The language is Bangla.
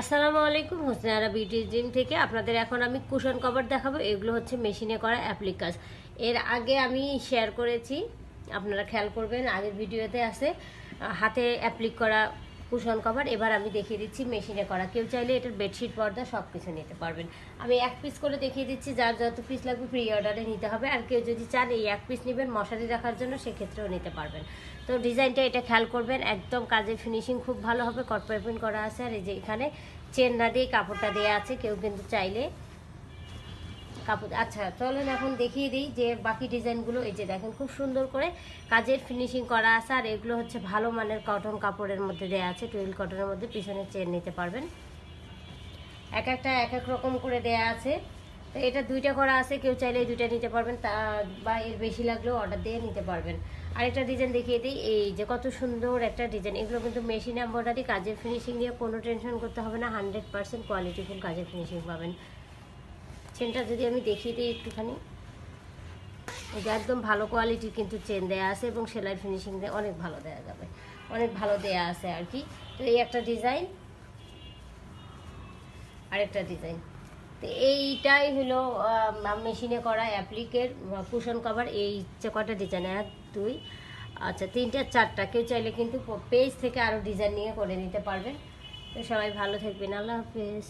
আসসালামু আলাইকুম হোসেনারা বিউটি জিম থেকে। আপনাদের এখন আমি কুশন কভার দেখাবো। এগুলো হচ্ছে মেশিনে করা অ্যাপ্লিকাস। এর আগে আমি শেয়ার করেছি, আপনারা খেয়াল করবেন, আগের ভিডিওতে আছে হাতে অ্যাপ্লিক করা কুশন কভার এবার আমি দেখিয়ে দিচ্ছি মেশিনে করা। কেউ চাইলে এটার বেডশিট পর্দা সব কিছু নিতে পারবেন। আমি এক পিস করে দেখিয়ে দিচ্ছি, যার যত পিস লাগবে প্রি অর্ডারে নিতে হবে। আর কেউ যদি চান এই এক পিস নেবেন মশারি রাখার জন্য, সেক্ষেত্রেও নিতে পারবেন। তো ডিজাইনটা এটা খেয়াল করবেন, একদম কাজের ফিনিশিং খুব ভালো হবে। কট পাইপিং করা আছে। আর এই যে এখানে চেন না দিয়ে কাপড়টা দেওয়া আছে, কেউ কিন্তু চাইলে কাপড়। আচ্ছা চলেন এখন দেখিয়ে দিই যে বাকি ডিজাইনগুলো, এই যে দেখেন খুব সুন্দর করে কাজের ফিনিশিং করা আছে, আর এগুলো হচ্ছে ভালো মানের কটন কাপড়ের মধ্যে দেওয়া আছে টুয়েল কটনের মধ্যে পিছনে চেন নিতে পারবেন। এক একটা এক এক রকম করে দেয়া আছে। তো এটা দুইটা করা আছে, কেউ চাইলে দুইটা নিতে পারবেন, তা বা এর বেশি লাগলেও অর্ডার দিয়ে নিতে পারবেন। আরেকটা ডিজাইন দেখিয়ে দিই, এই যে কত সুন্দর একটা ডিজাইন এগুলো কিন্তু মেশিন এম্ব্রয়ডারি কাজের ফিনিশিং নিয়ে কোনো টেনশন করতে হবে না হান্ড্রেড পার্সেন্ট কোয়ালিটিফুল কাজের ফিনিশিং পাবেন। চেনটা যদি আমি দেখিয়ে দিই একটুখানি। যে একদম ভালো কোয়ালিটির কিন্তু চেন দেয়া আছে এবং সেলাই ফিনিশিং দিয়ে অনেক ভালো দেওয়া যাবে। অনেক ভালো দেয়া আছে আর কি। তো এই একটা ডিজাইন আরেকটা ডিজাইন তো এইটাই হলো মেশিনে করা অ্যাপ্লিকের কুশন কভার এই যে কটা ডিজাইন এক, দুই আচ্ছা তিনটা, চারটা। কেউ চাইলে কিন্তু পেজ থেকে আরও ডিজাইন নিয়ে করে নিতে পারবেন। তো সবাই ভালো থাকবেন। আল্লাহ হাফেজ।